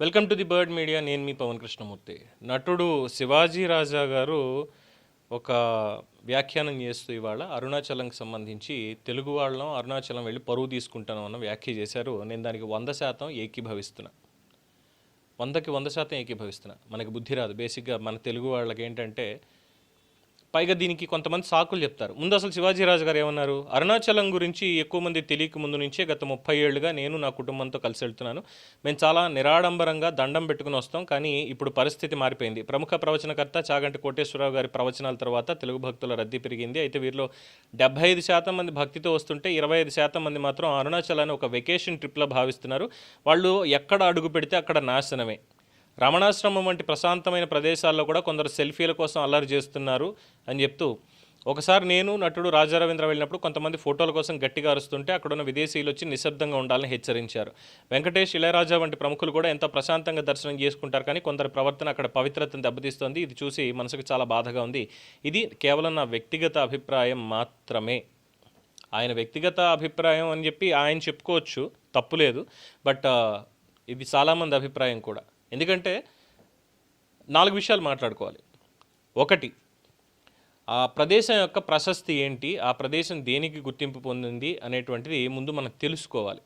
Welcome to the Bird Media నేను మీ పవన్ కృష్ణమూర్తి. నటుడు శివాజీ రాజా గారు ఒక వ్యాఖ్యానం చేస్తూ ఇవాళ అరుణాచలంకి సంబంధించి తెలుగు వాళ్ళం అరుణాచలం వెళ్ళి పరువు తీసుకుంటాను అన్న వ్యాఖ్య చేశారు. నేను దానికి వంద శాతం ఏకీభవిస్తున్నా. వందకి వంద శాతం ఏకీభవిస్తున్నా. మనకి బుద్ధి రాదు. బేసిక్గా మన తెలుగు వాళ్ళకి ఏంటంటే పైగా దీనికి కొంతమంది సాకులు చెప్తారు. ముందు అసలు శివాజీరాజు గారు ఏమన్నారు? అరుణాచలం గురించి ఎక్కువ మంది తెలియక ముందు నుంచే గత ముప్పై ఏళ్ళుగా నేను నా కుటుంబంతో కలిసి వెళ్తున్నాను. మేము చాలా నిరాడంబరంగా దండం పెట్టుకుని వస్తాం కానీ ఇప్పుడు పరిస్థితి మారిపోయింది. ప్రముఖ ప్రవచనకర్త చాగంటి కోటేశ్వరరావు గారి ప్రవచనాల తర్వాత తెలుగు భక్తుల రద్దీ పెరిగింది. అయితే వీరిలో డెబ్బై ఐదు శాతం మంది భక్తితో వస్తుంటే ఇరవై ఐదు శాతం మంది మాత్రం అరుణాచలాన్ని ఒక వెకేషన్ ట్రిప్లో భావిస్తున్నారు. వాళ్ళు ఎక్కడ అడుగు పెడితే అక్కడ నాశనమే. రమణాశ్రమం వంటి ప్రశాంతమైన ప్రదేశాల్లో కూడా కొందరు సెల్ఫీల కోసం అల్లరి చేస్తున్నారు అని చెప్తూ ఒకసారి నేను నటుడు రాజా రవీంద్ర వెళ్ళినప్పుడు కొంతమంది ఫోటోల కోసం గట్టిగా అరుస్తుంటే అక్కడున్న విదేశీయులు వచ్చి నిశ్శబ్దంగా ఉండాలని హెచ్చరించారు. వెంకటేష్ ఇళయరాజా వంటి ప్రముఖులు కూడా ఎంతో ప్రశాంతంగా దర్శనం చేసుకుంటారు కానీ కొందరి ప్రవర్తన అక్కడ పవిత్రతను దెబ్బతీస్తోంది. ఇది చూసి మనసుకు చాలా బాధగా ఉంది. ఇది కేవలం నా వ్యక్తిగత అభిప్రాయం మాత్రమే. ఆయన వ్యక్తిగత అభిప్రాయం అని చెప్పి ఆయన చెప్పుకోవచ్చు తప్పులేదు బట్ ఇది చాలామంది అభిప్రాయం కూడా. ఎందుకంటే నాలుగు విషయాలు మాట్లాడుకోవాలి. ఒకటి ఆ ప్రదేశం యొక్క ప్రశస్తి ఏంటి? ఆ ప్రదేశం దేనికి గుర్తింపు పొందింది? అనేటువంటిది ముందు మనం తెలుసుకోవాలి.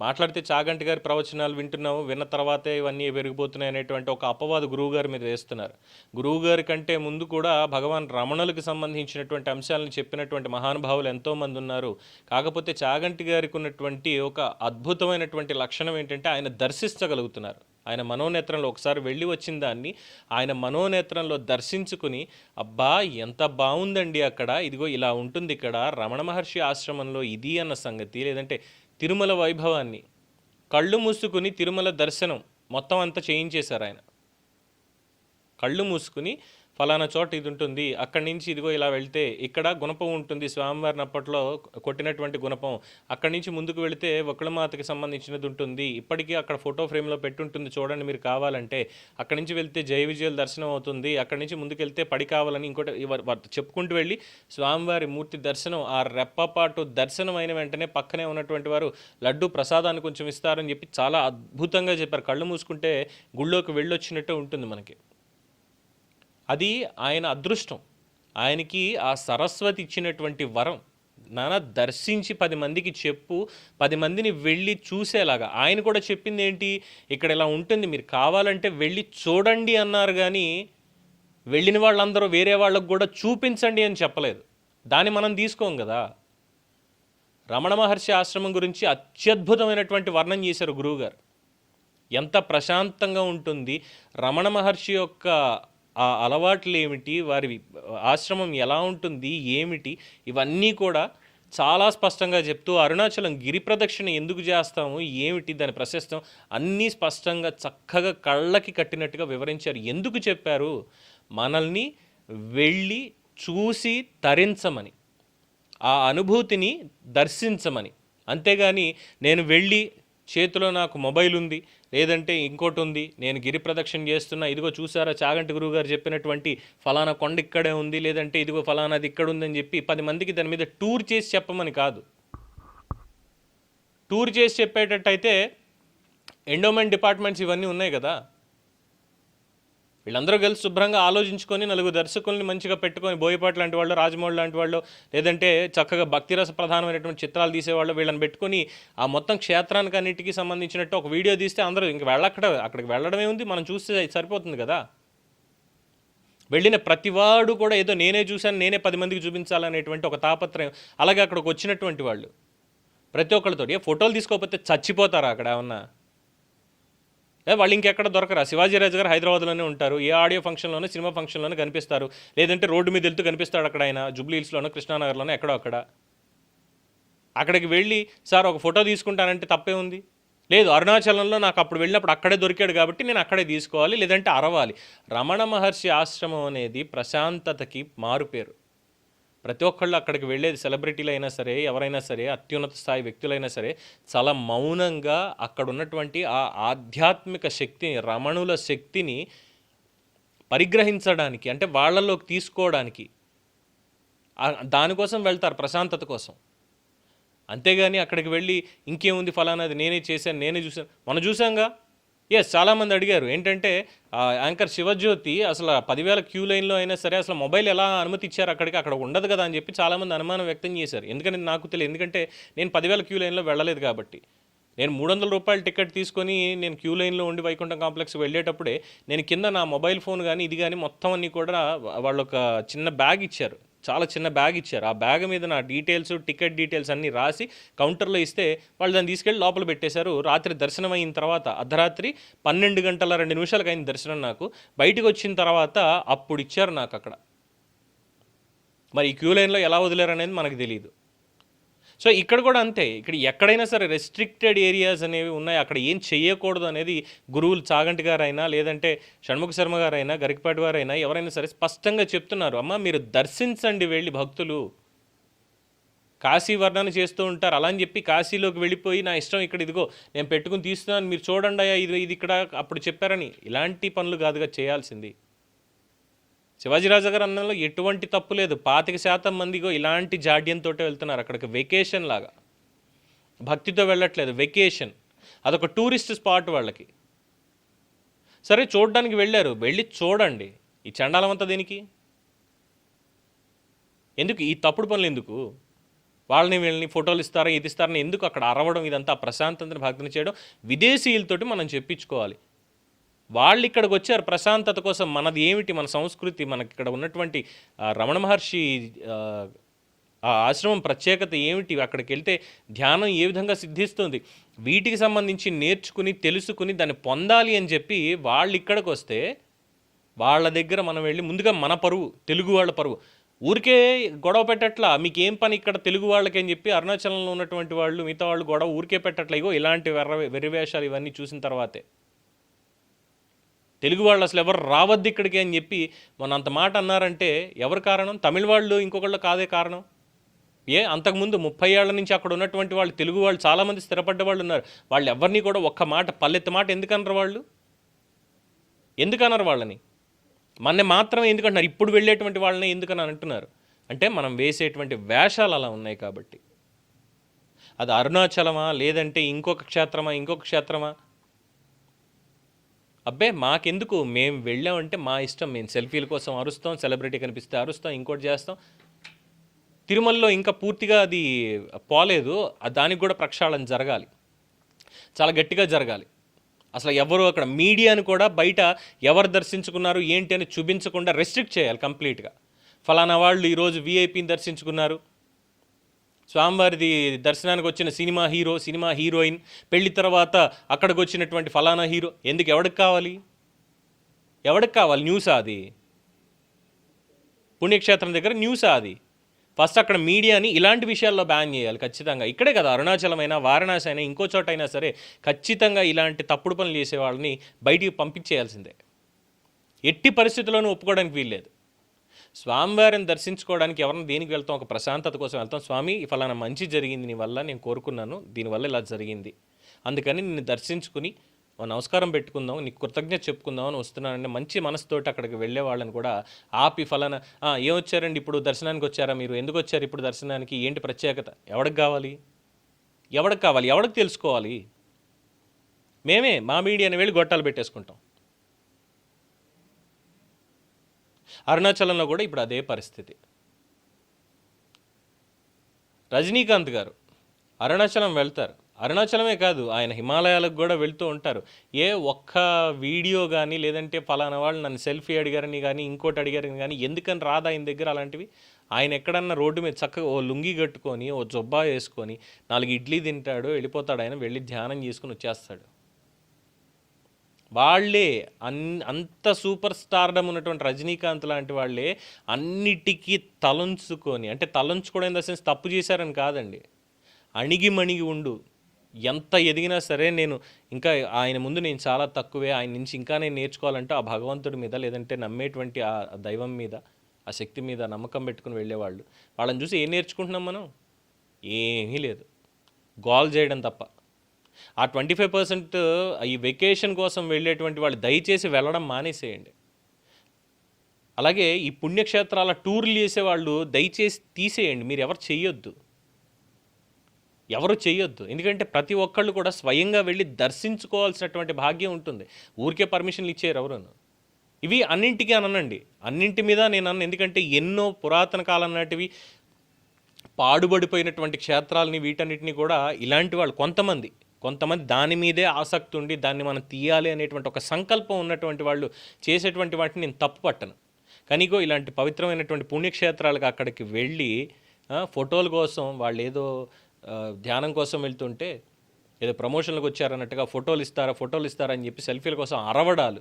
మాట్లాడితే చాగంటి గారి ప్రవచనాలు వింటున్నాము విన్న తర్వాతే ఇవన్నీ పెరిగిపోతున్నాయి అనేటువంటి ఒక అపవాదు గురువు గారి మీద వేస్తున్నారు. గురువుగారి కంటే ముందు కూడా భగవాన్ రమణులకు సంబంధించినటువంటి అంశాలను చెప్పినటువంటి మహానుభావులు ఎంతోమంది ఉన్నారు. కాకపోతే చాగంటి గారికి ఉన్నటువంటి ఒక అద్భుతమైనటువంటి లక్షణం ఏంటంటే ఆయన దర్శించగలుగుతున్నారు. ఆయన మనోనేత్రంలో ఒకసారి వెళ్ళి వచ్చిన దాన్ని ఆయన మనోనేత్రంలో దర్శించుకుని అబ్బా ఎంత బాగుందండి అక్కడ. ఇదిగో ఇలా ఉంటుంది ఇక్కడ. రమణ మహర్షి ఆశ్రమంలో ఇది అన్న సంగతి. లేదంటే తిరుమల వైభవాన్ని. కళ్ళు మూసుకుని తిరుమల దర్శనం. మొత్తం అంతా చేయించేశారు ఆయన. కళ్ళు మూసుకుని ఫలానా చోట ఇది ఉంటుంది అక్కడి నుంచి ఇదిగో ఇలా వెళ్తే ఇక్కడ గుణపం ఉంటుంది స్వామివారిని అప్పట్లో కొట్టినటువంటి గుణపం. అక్కడి నుంచి ముందుకు వెళితే వకుళమాతకి సంబంధించినది ఉంటుంది. ఇప్పటికీ అక్కడ ఫోటో ఫ్రేమ్లో పెట్టుంటుంది చూడండి మీరు కావాలంటే. అక్కడి నుంచి వెళ్తే జయ విజయాల దర్శనం అవుతుంది. అక్కడి నుంచి ముందుకెళ్తే పడి కావాలని ఇంకోటి చెప్పుకుంటూ వెళ్ళి స్వామివారి మూర్తి దర్శనం ఆ రెప్పపాటు దర్శనం అయిన వెంటనే పక్కనే ఉన్నటువంటి వారు లడ్డు ప్రసాదాన్ని కొంచెం ఇస్తారని చెప్పి చాలా అద్భుతంగా చెప్పారు. కళ్ళు మూసుకుంటే గుళ్ళోకి వెళ్ళొచ్చినట్టు ఉంటుంది మనకి. అది ఆయన అదృష్టం. ఆయనకి ఆ సరస్వతి ఇచ్చినటువంటి వరం. నాన్న దర్శించి పది మందికి చెప్పు పది మందిని వెళ్ళి చూసేలాగా. ఆయన కూడా చెప్పింది ఏంటి ఇక్కడ ఇలా ఉంటుంది మీరు కావాలంటే వెళ్ళి చూడండి అన్నారు కానీ వెళ్ళిన వాళ్ళందరూ వేరే వాళ్ళకు కూడా చూపించండి అని చెప్పలేదు. దాన్ని మనం తీసుకోం కదా. రమణ మహర్షి ఆశ్రమం గురించి అత్యద్భుతమైనటువంటి వర్ణం చేశారు గురువుగారు. ఎంత ప్రశాంతంగా ఉంటుంది. రమణ మహర్షి యొక్క ఆ అలవాట్లు ఏమిటి? వారి ఆశ్రమం ఎలా ఉంటుంది? ఏమిటి? ఇవన్నీ కూడా చాలా స్పష్టంగా చెప్తూ అరుణాచలం గిరి ప్రదక్షిణ ఎందుకు చేస్తాము? ఏమిటి? దాని ప్రశస్తం అన్నీ స్పష్టంగా చక్కగా కళ్ళకి కట్టినట్టుగా వివరించారు. ఎందుకు చెప్పారు? మనల్ని వెళ్ళి చూసి తరించమని ఆ అనుభూతిని దర్శించమని. అంతేగాని నేను వెళ్ళి చేతిలో నాకు మొబైల్ ఉంది లేదంటే ఇంకోటి ఉంది నేను గిరి ప్రదక్షిణ చేస్తున్నా ఇదిగో చూసారా చాగంటి గురువు గారు చెప్పినటువంటి ఫలానా కొండ ఇక్కడే ఉంది లేదంటే ఇదిగో ఫలానాది ఇక్కడ ఉందని చెప్పి పది మందికి దాని మీద టూర్ చేసి చెప్పమని కాదు. టూర్ చేసి చెప్పేటట్టయితే ఎండోమెంట్ డిపార్ట్మెంట్స్ ఇవన్నీ ఉన్నాయి కదా. వీళ్ళందరూ కలిసి శుభ్రంగా ఆలోచించుకొని నలుగురు దర్శకుల్ని మంచిగా పెట్టుకొని బోయపాటి లాంటి వాళ్ళు రాజమౌళి లాంటి వాళ్ళు లేదంటే చక్కగా భక్తిరస ప్రధానమైనటువంటి చిత్రాలు తీసేవాళ్ళు వీళ్ళని పెట్టుకొని ఆ మొత్తం క్షేత్రానికి అన్నిటికీ సంబంధించినట్టు ఒక వీడియో తీస్తే అందరూ ఇంక వెళ్ళక్కడ అక్కడికి వెళ్ళడమే ఉంది మనం చూస్తే సరిపోతుంది కదా. వెళ్ళిన ప్రతివాడు కూడా ఏదో నేనే చూశాను నేనే పది మందికి చూపించాలనేటువంటి ఒక తాపత్రయం. అలాగే అక్కడికి వచ్చినటువంటి వాళ్ళు ప్రతి ఒక్కరితో ఏ ఫోటోలు తీసుకోకపోతే చచ్చిపోతారా అక్కడ ఏమన్నా? లేదా వాళ్ళు ఇంకెక్కడ దొరకరా? శివాజీరాజు గారు హైదరాబాద్లోనే ఉంటారు. ఏ ఆడియో ఫంక్షన్లోనే సినిమా ఫంక్షన్లోనే కనిపిస్తారు. లేదంటే రోడ్డు మీద వెళ్తూ కనిపిస్తాడు అక్కడ ఆయన. జూబ్లీహిల్స్లోనో కృష్ణానగర్లోనో ఎక్కడో అక్కడ. అక్కడికి వెళ్ళి సార్ ఒక ఫోటో తీసుకుంటానంటే తప్పే ఉంది? లేదు అరుణాచలంలో నాకు అప్పుడు వెళ్ళినప్పుడు అక్కడే దొరికాడు కాబట్టి నేను అక్కడే తీసుకోవాలి లేదంటే అరవాలి. రమణ మహర్షి ఆశ్రమం అనేది ప్రశాంతతకి మారుపేరు ప్రతి ఒక్కళ్ళు అక్కడికి వెళ్ళేది సెలబ్రిటీలు అయినా సరే ఎవరైనా సరే అత్యున్నత స్థాయి వ్యక్తులైనా సరే చాలా మౌనంగా అక్కడ ఉన్నటువంటి ఆ ఆధ్యాత్మిక శక్తిని రమణుల శక్తిని పరిగ్రహించడానికి అంటే వాళ్ళలోకి తీసుకోవడానికి దానికోసం వెళ్తారు ప్రశాంతత కోసం. అంతేగాని అక్కడికి వెళ్ళి ఇంకేముంది ఫలానాది నేనే చేశాను నేనే చూశాను. మనం చూసాంగా ఎస్ చాలామంది అడిగారు. ఏంటంటే యాంకర్ శివజ్యోతి అసలు పదివేల క్యూ లైన్లో అయినా సరే అసలు మొబైల్ ఎలా అనుమతి ఇచ్చారు అక్కడికి? అక్కడ ఉండదు కదా అని చెప్పి చాలామంది అనుమానం వ్యక్తం చేశారు. ఎందుకంటే నాకు తెలియదు. ఎందుకంటే నేను పదివేల క్యూ లైన్లో వెళ్ళలేదు కాబట్టి. నేను మూడు వందల రూపాయల టికెట్ తీసుకొని నేను క్యూ లైన్లో ఉండి వైకుంఠం కాంప్లెక్స్ వెళ్ళేటప్పుడే నేను కింద నా మొబైల్ ఫోన్ కానీ ఇది కానీ మొత్తం అన్నీ కూడా వాళ్ళు ఒక చిన్న బ్యాగ్ ఇచ్చారు. చాలా చిన్న బ్యాగ్ ఇచ్చారు. ఆ బ్యాగ్ మీద నా డీటెయిల్స్ టికెట్ డీటెయిల్స్ అన్నీ రాసి కౌంటర్లో ఇస్తే వాళ్ళు దాన్ని తీసుకెళ్ళి లోపల పెట్టేశారు. రాత్రి దర్శనం అయిన తర్వాత అర్ధరాత్రి పన్నెండు గంటల రెండు నిమిషాలకు అయిన దర్శనం నాకు. బయటికి వచ్చిన తర్వాత అప్పుడు ఇచ్చారు నాకు అక్కడ. మరి ఈ క్యూ లైన్లో ఎలా వదిలేరు అనేది మనకు తెలియదు సో ఇక్కడ కూడా అంతే. ఇక్కడ ఎక్కడైనా సరే రెస్ట్రిక్టెడ్ ఏరియాస్ అనేవి ఉన్నాయి. అక్కడ ఏం చేయకూడదు అనేది గురువులు చాగంటి గారైనా లేదంటే షణ్ముఖ శర్మ గారైనా గరికపాటి వారైనా ఎవరైనా సరే స్పష్టంగా చెప్తున్నారు. అమ్మ మీరు దర్శించండి వెళ్ళి భక్తులు. కాశీ వర్ణన చేస్తూ ఉంటారు. అలా అని చెప్పి కాశీలోకి వెళ్ళిపోయి నా ఇష్టం ఇక్కడ ఇదిగో నేను పెట్టుకుని తీస్తున్నాను మీరు చూడండి అయ్యా ఇది ఇది ఇక్కడ అప్పుడు చెప్పారని. ఇలాంటి పనులు కాదుగా చేయాల్సింది. శివాజీరాజు గారు అన్నంలో ఎటువంటి తప్పు లేదు. పాతిక శాతం మందిగో ఇలాంటి జాడ్యంతో వెళ్తున్నారు అక్కడికి. వెకేషన్ లాగా. భక్తితో వెళ్ళట్లేదు. వెకేషన్. అదొక టూరిస్ట్ స్పాట్ వాళ్ళకి. సరే చూడడానికి వెళ్ళారు. వెళ్ళి చూడండి. ఈ చండాలమంతా దీనికి? ఎందుకు? ఈ తప్పుడు పనులు ఎందుకు? వాళ్ళని వీళ్ళని ఫోటోలు ఇస్తారా ఇది ఇస్తారని ఎందుకు అక్కడ అరవడం? ఇదంతా ప్రశాంతతను భక్తిని చేయడం. విదేశీయులతోటి మనం చెప్పించుకోవాలి. వాళ్ళు ఇక్కడికి వచ్చారు ప్రశాంతత కోసం మనది ఏమిటి మన సంస్కృతి మనకి ఇక్కడ ఉన్నటువంటి రమణ మహర్షి ఆ, ఆశ్రమం ప్రత్యేకత ఏమిటి అక్కడికి వెళ్తే ధ్యానం ఏ విధంగా సిద్ధిస్తుంది వీటికి సంబంధించి నేర్చుకుని తెలుసుకుని దాన్ని పొందాలి అని చెప్పి వాళ్ళు ఇక్కడికి వస్తే వాళ్ళ దగ్గర మనం వెళ్ళి ముందుగా మన పరువు తెలుగు వాళ్ళ పరువు. ఊరికే గొడవ పెట్టట్లా మీకు ఏం పని ఇక్కడ తెలుగు వాళ్ళకి అని చెప్పి అరుణాచలంలో ఉన్నటువంటి వాళ్ళు మిగతా వాళ్ళు గొడవ ఊరికే పెట్టట్లా ఇగో ఇలాంటి వెర్ర వెరివేషాలు ఇవన్నీ చూసిన తర్వాతే. తెలుగు వాళ్ళు అసలు ఎవరు రావద్దు ఇక్కడికి అని చెప్పి మొన్న అంత మాట అన్నారంటే ఎవరు కారణం? తమిళ వాళ్ళు ఇంకొకళ్ళు కాదే కారణం? ఏ అంతకుముందు ముప్పై ఏళ్ళ నుంచి అక్కడ ఉన్నటువంటి వాళ్ళు తెలుగు వాళ్ళు చాలామంది స్థిరపడ్డ వాళ్ళు ఉన్నారు. వాళ్ళు ఎవరిని కూడా ఒక్క మాట పల్లెత్తి మాట ఎందుకన్నారు వాళ్ళు? ఎందుకన్నారు వాళ్ళని? మన మాత్రమే ఎందుకంటున్నారు ఇప్పుడు వెళ్ళేటువంటి వాళ్ళని ఎందుకని అంటున్నారు? అంటే మనం వేసేటువంటి వేషాలు అలా ఉన్నాయి కాబట్టి. అది అరుణాచలమా? లేదంటే ఇంకొక క్షేత్రమా? ఇంకొక క్షేత్రమా? అబ్బే మాకెందుకు? మేము వెళ్ళామంటే మా ఇష్టం. మేము సెల్ఫీల కోసం అరుస్తాం సెలబ్రిటీ కనిపిస్తే అరుస్తాం ఇంకోటి చేస్తాం. తిరుమలలో ఇంకా పూర్తిగా అది పోలేదు. దానికి కూడా ప్రక్షాళన జరగాలి. చాలా గట్టిగా జరగాలి. అసలు ఎవరు అక్కడ మీడియాను కూడా బయట ఎవరు దర్శించుకున్నారు ఏంటి అని చూపించకుండా రెస్ట్రిక్ట్ చేయాలి కంప్లీట్గా. ఫలానా వాళ్ళు ఈరోజు వీఐపీని దర్శించుకున్నారు. స్వామివారిది దర్శనానికి వచ్చిన సినిమా హీరో సినిమా హీరోయిన్ పెళ్ళి తర్వాత అక్కడికి వచ్చినటువంటి ఫలానా హీరో ఎందుకు ఎవడికి కావాలి? ఎవడికి కావాలి? న్యూసా అది. పుణ్యక్షేత్రం దగ్గర న్యూసా అది. ఫస్ట్ అక్కడ మీడియాని ఇలాంటి విషయాల్లో బ్యాన్ చేయాలి ఖచ్చితంగా. ఇక్కడే కదా అరుణాచలం అయినా వారణాసి అయినా ఇంకో చోట అయినా సరే ఖచ్చితంగా ఇలాంటి తప్పుడు పనులు చేసే వాళ్ళని బయటికి పంపించేయాల్సిందే. ఎట్టి పరిస్థితుల్లోనూ ఒప్పుకోవడానికి వీల్లేదు. స్వామివారిని దర్శించుకోవడానికి ఎవరిని దేనికి వెళ్తాం? ఒక ప్రశాంతత కోసం వెళ్తాం. స్వామి ఫలానా మంచి జరిగింది నీ వల్ల నేను కోరుకున్నాను. దీనివల్ల ఇలా జరిగింది. అందుకని నిన్ను దర్శించుకుని నమస్కారం పెట్టుకుందాం నీకు కృతజ్ఞత చెప్పుకుందాం అని వస్తున్నానంటే మంచి మనసుతోటి అక్కడికి వెళ్ళే వాళ్ళని కూడా ఆపి ఫలానా ఏమొచ్చారండి ఇప్పుడు దర్శనానికి వచ్చారా మీరు? ఎందుకు వచ్చారు ఇప్పుడు దర్శనానికి? ఏంటి ప్రత్యేకత? ఎవడికి కావాలి? ఎవడికి కావాలి? ఎవడికి తెలుసుకోవాలి? మేమే మా మీడియాని వెళ్ళి గొట్టాలు పెట్టేసుకుంటాం. అరుణాచలంలో కూడా ఇప్పుడు అదే పరిస్థితి. రజనీకాంత్ గారు అరుణాచలం వెళ్తారు. అరుణాచలమే కాదు ఆయన హిమాలయాలకు కూడా వెళ్తూ ఉంటారు. ఏ ఒక్క వీడియో కానీ లేదంటే ఫలానా వాళ్ళు నన్ను సెల్ఫీ అడిగారని కానీ ఇంకోటి అడిగారని కానీ ఎందుకని రాదు ఆయన దగ్గర అలాంటివి? ఆయన ఎక్కడన్నా రోడ్డు మీద చక్కగా ఓ లుంగి కట్టుకొని ఓ జొబ్బా వేసుకొని నాలుగు ఇడ్లీ తింటాడు వెళ్ళిపోతాడు ఆయన వెళ్ళి ధ్యానం చేసుకుని వచ్చేస్తాడు. వాళ్ళే అన్ అంత సూపర్ స్టార్డమ్ ఉన్నటువంటి రజనీకాంత్ లాంటి వాళ్ళే అన్నిటికీ తలంచుకొని అంటే తలంచుకోవడం ఇన్ ద సెన్స్ తప్పు చేశారని కాదండి. అణిగి మణిగి ఉండు. ఎంత ఎదిగినా సరే నేను ఇంకా ఆయన ముందు నేను చాలా తక్కువే ఆయన నుంచి ఇంకా నేను నేర్చుకోవాలంటే ఆ భగవంతుడి మీద లేదంటే నమ్మేటువంటి ఆ దైవం మీద ఆ శక్తి మీద నమ్మకం పెట్టుకుని వెళ్ళేవాళ్ళు. వాళ్ళని చూసి ఏం నేర్చుకుంటున్నాం మనం? ఏమీ లేదు. గోల్ చేయడం తప్ప. ఆ ట్వంటీ ఫైవ్ పర్సెంట్ ఈ వెకేషన్ కోసం వెళ్ళేటువంటి వాళ్ళు దయచేసి వెళ్ళడం మానేసేయండి. అలాగే ఈ పుణ్యక్షేత్రాల టూర్లు చేసే వాళ్ళు దయచేసి తీసేయండి. మీరు ఎవరు చెయ్యొద్దు. ఎవరు చేయొద్దు ఎందుకంటే ప్రతి ఒక్కళ్ళు కూడా స్వయంగా వెళ్ళి దర్శించుకోవాల్సినటువంటి భాగ్యం ఉంటుంది. ఊరికే పర్మిషన్లు ఇచ్చారు ఎవరును. ఇవి అన్నింటికీ అనండి అన్నింటి మీద నేను అన్న ఎందుకంటే ఎన్నో పురాతన కాలం నాటివి పాడుబడిపోయినటువంటి క్షేత్రాలని వీటన్నిటిని కూడా ఇలాంటి వాళ్ళు కొంతమంది కొంతమంది దాని మీదే ఆసక్తి ఉండి దాన్ని మనం తీయాలి అనేటువంటి ఒక సంకల్పం ఉన్నటువంటి వాళ్ళు చేసేటువంటి వాటిని నేను తప్పు పట్టను. కానీ ఇలాంటి పవిత్రమైనటువంటి పుణ్యక్షేత్రాలకు అక్కడికి వెళ్ళి ఫోటోల కోసం వాళ్ళు ఏదో ధ్యానం కోసం వెళ్తుంటే ఏదో ప్రమోషన్లకు వచ్చారన్నట్టుగా ఫోటోలు ఇస్తారా ఫోటోలు ఇస్తారా అని చెప్పి సెల్ఫీల కోసం అరవడాలు.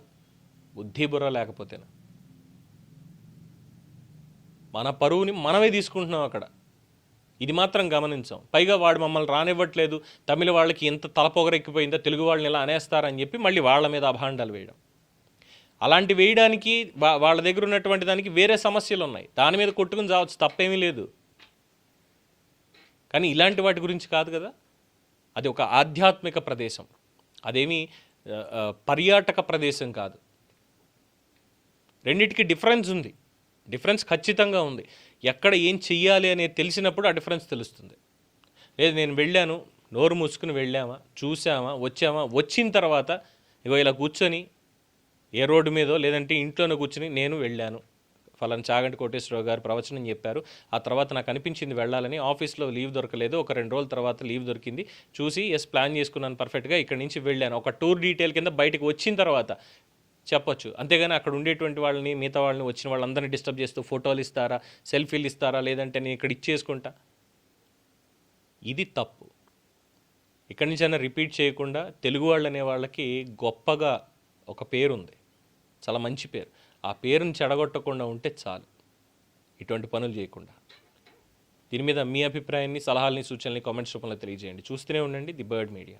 బుద్ధి బుర్ర లేకపోతేనా? మన పరువుని మనమే తీసుకుంటున్నాం అక్కడ. ఇది మాత్రం గమనించాం. పైగా వాడు మమ్మల్ని రానివ్వట్లేదు. తమిళ వాళ్ళకి ఎంత తలపొగరెక్కిపోయిందో తెలుగు వాళ్ళని ఇలా అనేస్తారని చెప్పి మళ్ళీ వాళ్ళ మీద అభాండాలు వేయడం. అలాంటి వేయడానికి వా- వాళ్ళ దగ్గర ఉన్నటువంటి దానికి వేరే సమస్యలు ఉన్నాయి. దాని మీద కొట్టుకుని చావచ్చు తప్పేమీ లేదు. కానీ ఇలాంటి వాటి గురించి కాదు కదా? అది ఒక ఆధ్యాత్మిక ప్రదేశం. అదేమి పర్యాటక ప్రదేశం కాదు. రెండిటికి డిఫరెన్స్ ఉంది. డిఫరెన్స్ ఖచ్చితంగా ఉంది. ఎక్కడ ఏం చెయ్యాలి అనేది తెలిసినప్పుడు ఆ డిఫరెన్స్ తెలుస్తుంది. లేదు నేను వెళ్ళాను నోరు మూసుకుని వెళ్ళామా చూసామా వచ్చామా వచ్చిన తర్వాత ఇగో ఇలా కూర్చొని ఏ రోడ్డు మీదో లేదంటే ఇంట్లోనే కూర్చుని నేను వెళ్ళాను. ఫలానా చాగంటి కోటేశ్వరరావు గారు ప్రవచనం చెప్పారు. ఆ తర్వాత నాకు అనిపించింది వెళ్ళాలని ఆఫీస్లో లీవ్ దొరకలేదు. ఒక రెండు రోజుల తర్వాత లీవ్ దొరికింది. చూసి ఎస్ ప్లాన్ చేసుకున్నాను పర్ఫెక్ట్గా ఇక్కడ నుంచి వెళ్ళాను. ఒక టూర్ డీటెయిల్ కింద బయటకు వచ్చిన తర్వాత చెప్పొచ్చు. అంతేగాని అక్కడ ఉండేటువంటి వాళ్ళని మిగతా వాళ్ళని వచ్చిన వాళ్ళందరినీ డిస్టర్బ్ చేస్తూ ఫోటోలు ఇస్తారా సెల్ఫీలు ఇస్తారా లేదంటే నేను ఇక్కడ ఇచ్చేసుకుంటా? ఇది తప్పు. ఇక్కడి నుంచి అయినా రిపీట్ చేయకుండా తెలుగు వాళ్ళు అనే వాళ్ళకి గొప్పగా ఒక పేరుంది. చాలా మంచి పేరు. ఆ పేరుని చెడగొట్టకుండా ఉంటే చాలు. ఇటువంటి పనులు చేయకుండా. దీని మీద మీ అభిప్రాయాన్ని సలహాలని సూచనల్ని కామెంట్స్ రూపంలో తెలియజేయండి. చూస్తూనే ఉండండి ది బర్డ్ మీడియా.